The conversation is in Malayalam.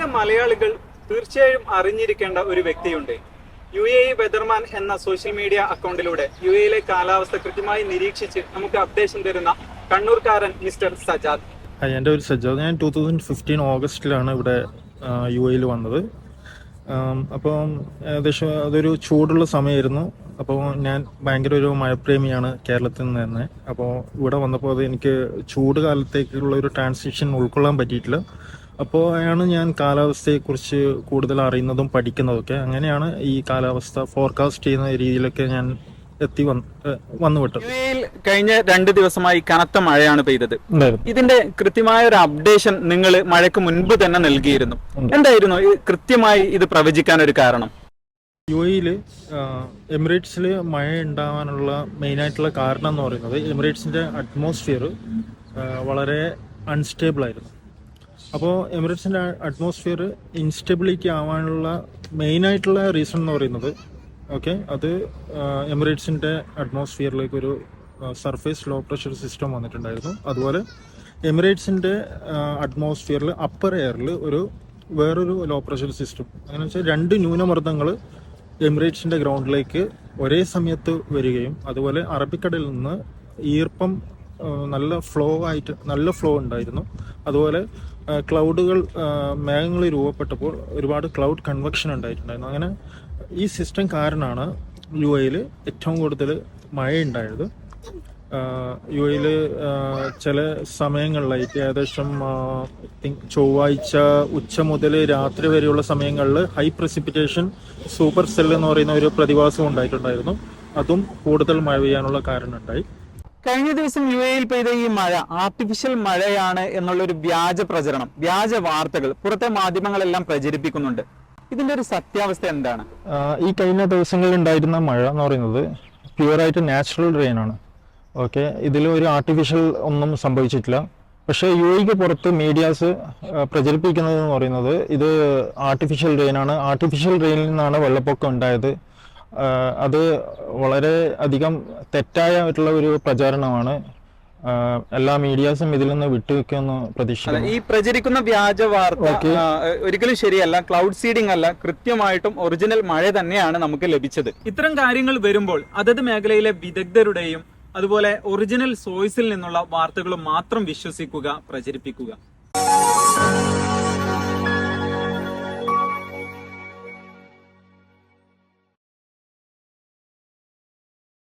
യിലെ മലയാളികൾ തീർച്ചയായും അറിഞ്ഞിരിക്കേണ്ട ഒരു വ്യക്തിയുണ്ട്. യു എ ഇ എന്ന സോഷ്യൽ മീഡിയ അക്കൗണ്ടിലൂടെ യു എയിലെ കാലാവസ്ഥ കൃത്യമായി നിരീക്ഷിച്ച് നമുക്ക് അപ്ഡേഷൻ തരുന്ന കണ്ണൂർക്കാരൻ മിസ്റ്റർ സജാദ്. എന്റെ ഒരു സജ്ജാദ് ഞാൻ ടൂ തൗസൻഡ് ഫിഫ്റ്റീൻ ഓഗസ്റ്റിലാണ് ഇവിടെ യു എയിൽ വന്നത്. അപ്പം ഏകദേശം അതൊരു ചൂടുള്ള സമയമായിരുന്നു. അപ്പോൾ ഞാൻ ഭയങ്കര ഒരു മഴപ്രേമിയാണ് കേരളത്തിൽ നിന്ന് തന്നെ. അപ്പോൾ ഇവിടെ വന്നപ്പോൾ അത് എനിക്ക് ചൂട് കാലത്തേക്കുള്ള ഒരു ട്രാൻസിഷൻ ഉൾക്കൊള്ളാൻ പറ്റിയിട്ടില്ല. അപ്പോൾ ആണ് ഞാൻ കാലാവസ്ഥയെക്കുറിച്ച് കൂടുതൽ അറിയുന്നതും പഠിക്കുന്നതൊക്കെ. അങ്ങനെയാണ് ഈ കാലാവസ്ഥ ഫോർകാസ്റ്റ് ചെയ്യുന്ന രീതിയിലൊക്കെ ഞാൻ എത്തി വന്ന് ഏഹ് വന്നുവിട്ടത്. യു കഴിഞ്ഞ രണ്ട് ദിവസമായി കനത്ത മഴയാണ് പെയ്തത്. ഇതിന്റെ കൃത്യമായ ഒരു അപ്ഡേഷൻ നിങ്ങൾ മഴയ്ക്ക് മുൻപ് തന്നെ നൽകിയിരുന്നു. എന്തായിരുന്നു? കൃത്യമായി ഇത് പ്രവചിക്കാൻ ഒരു കാരണം? യു എയിൽ എമിറേറ്റ്സിൽ മഴ ഉണ്ടാവാനുള്ള മെയിനായിട്ടുള്ള കാരണം എന്ന് പറയുന്നത് എമിറേറ്റ്സിന്റെ അറ്റ്മോസ്ഫിയർ വളരെ അൺസ്റ്റേബിൾ ആയിരുന്നു. അപ്പോൾ എമിറേറ്റ്സിന്റെ അറ്റ്മോസ്ഫിയർ ഇൻസ്റ്റെബിലിറ്റി ആവാനുള്ള മെയിനായിട്ടുള്ള റീസൺ എന്ന് പറയുന്നത് ഓക്കെ അത് എമിറേറ്റ്സിന്റെ അറ്റ്മോസ്ഫിയറിലേക്ക് ഒരു സർഫേസ് ലോ പ്രഷർ സിസ്റ്റം വന്നിട്ടുണ്ടായിരുന്നു. അതുപോലെ എമിറേറ്റ്സിന്റെ അറ്റ്മോസ്ഫിയറിൽ അപ്പർ എയറിൽ ഒരു വേറൊരു ലോ പ്രഷർ സിസ്റ്റം അങ്ങനെ വെച്ചാൽ രണ്ട് ന്യൂനമർദ്ദങ്ങൾ എമിറേറ്റ്സിന്റെ ഗ്രൗണ്ടിലേക്ക് ഒരേ സമയത്ത് വരികയും അതുപോലെ അറബിക്കടലിൽ നിന്ന് ഈർപ്പം നല്ല ഫ്ലോ ആയിട്ട് നല്ല ഫ്ലോ ഉണ്ടായിരുന്നു. അതുപോലെ ക്ലൗഡുകൾ മേഘങ്ങൾ രൂപപ്പെട്ടപ്പോൾ ഒരുപാട് ക്ലൗഡ് കൺവെക്ഷൻ ഉണ്ടായിട്ടുണ്ടായിരുന്നു. അങ്ങനെ ഈ സിസ്റ്റം കാരണമാണ് യു എയിൽ ഏറ്റവും കൂടുതൽ മഴ ഉണ്ടായത് യു എയിൽ ചില സമയങ്ങളിലായിട്ട് ഏകദേശം ചൊവ്വാഴ്ച ഉച്ച മുതൽ രാത്രി വരെയുള്ള സമയങ്ങളിൽ ഹൈ പ്രസിപ്പിറ്റേഷൻ സൂപ്പർ സെൽ എന്ന് പറയുന്ന ഒരു പ്രതിഭാസം ഉണ്ടായിട്ടുണ്ടായിരുന്നു. അതും കൂടുതൽ മഴ പെയ്യാനുള്ള കാരണമുണ്ടായി. കഴിഞ്ഞ ദിവസം യു എയിൽ പെയ്ത ഈ മഴ ആർട്ടിഫിഷ്യൽ മഴയാണ് എന്നുള്ള ഒരു വ്യാജ പ്രചരണം വ്യാജ വാർത്തകൾ പുറത്തെ മാധ്യമങ്ങളെല്ലാം പ്രചരിപ്പിക്കുന്നുണ്ട്. ഇതിന്റെ ഒരു സത്യാവസ്ഥ എന്താണ്? ഈ കഴിഞ്ഞ ദിവസങ്ങളിൽ ഉണ്ടായിരുന്ന മഴ എന്ന് പറയുന്നത് പ്യുവറായിട്ട് നാച്ചുറൽ റെയിൻ ആണ്. ഓക്കെ ഇതിൽ ഒരു ആർട്ടിഫിഷ്യൽ ഒന്നും സംഭവിച്ചിട്ടില്ല. പക്ഷേ യു എക്ക് പുറത്ത് മീഡിയാസ് പ്രചരിപ്പിക്കുന്നത് എന്ന് പറയുന്നത് ഇത് ആർട്ടിഫിഷ്യൽ റെയിൻ ആണ്. ആർട്ടിഫിഷ്യൽ റെയിനിൽ നിന്നാണ് വെള്ളപ്പൊക്കം ഉണ്ടായത്. അത് വളരെ അധികം തെറ്റായിട്ടുള്ള ഒരു പ്രചാരണമാണ്. എല്ലാ മീഡിയാസും ഇതിൽ നിന്ന് വിട്ടുവെക്കുമെന്ന് പ്രതീക്ഷിക്കുന്നു. ഈ പ്രചരിക്കുന്ന വ്യാജ വാർത്ത ഒരിക്കലും ശരിയല്ല. ക്ലൗഡ് സീഡിംഗ് അല്ല കൃത്യമായിട്ടും ഒറിജിനൽ മഴ തന്നെയാണ് നമുക്ക് ലഭിച്ചത്. ഇത്തരം കാര്യങ്ങൾ വരുമ്പോൾ അതത് മേഖലയിലെ വിദഗ്ധരുടെയും അതുപോലെ ഒറിജിനൽ സോഴ്സിൽ നിന്നുള്ള വാർത്തകളും മാത്രം വിശ്വസിക്കുക പ്രചരിപ്പിക്കുക.